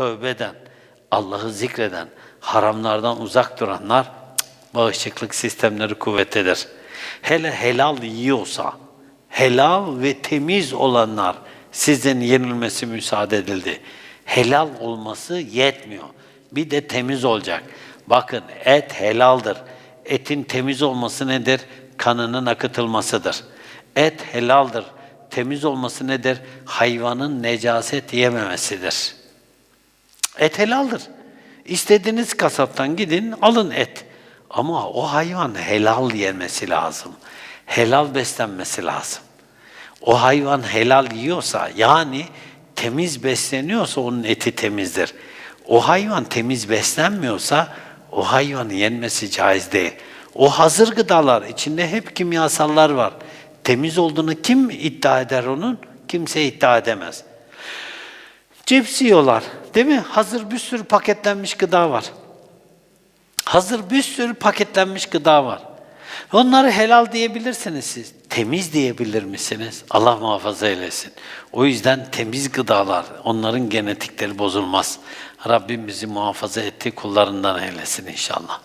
tövbe eden, Allah'ı zikreden, haramlardan uzak duranlar bağışıklık sistemleri kuvvetlidir. Hele helal yiyorsa, helal ve temiz olanlar sizden yenilmesi müsaade edildi. Helal olması yetmiyor. Bir de temiz olacak. Bakın et helaldir. Etin temiz olması nedir? Kanının akıtılmasıdır. Et helaldir. Temiz olması nedir? Hayvanın necaset yememesidir. Et helaldir. İstediğiniz kasaptan gidin alın et. Ama o hayvan helal yemesi lazım. Helal beslenmesi lazım. O hayvan helal yiyorsa yani temiz besleniyorsa onun eti temizdir. O hayvan temiz beslenmiyorsa o hayvanın yenmesi caiz değil. O hazır gıdalar içinde hep kimyasallar var. Temiz olduğunu kim iddia eder onun? Kimse iddia edemez. Cips yiyorlar değil mi? Hazır bir sürü paketlenmiş gıda var. Hazır bir sürü paketlenmiş gıda var. Onları helal diyebilirsiniz siz. Temiz diyebilir misiniz? Allah muhafaza eylesin. O yüzden temiz gıdalar, onların genetikleri bozulmaz. Rabbim bizi muhafaza ettiği kullarından eylesin inşallah.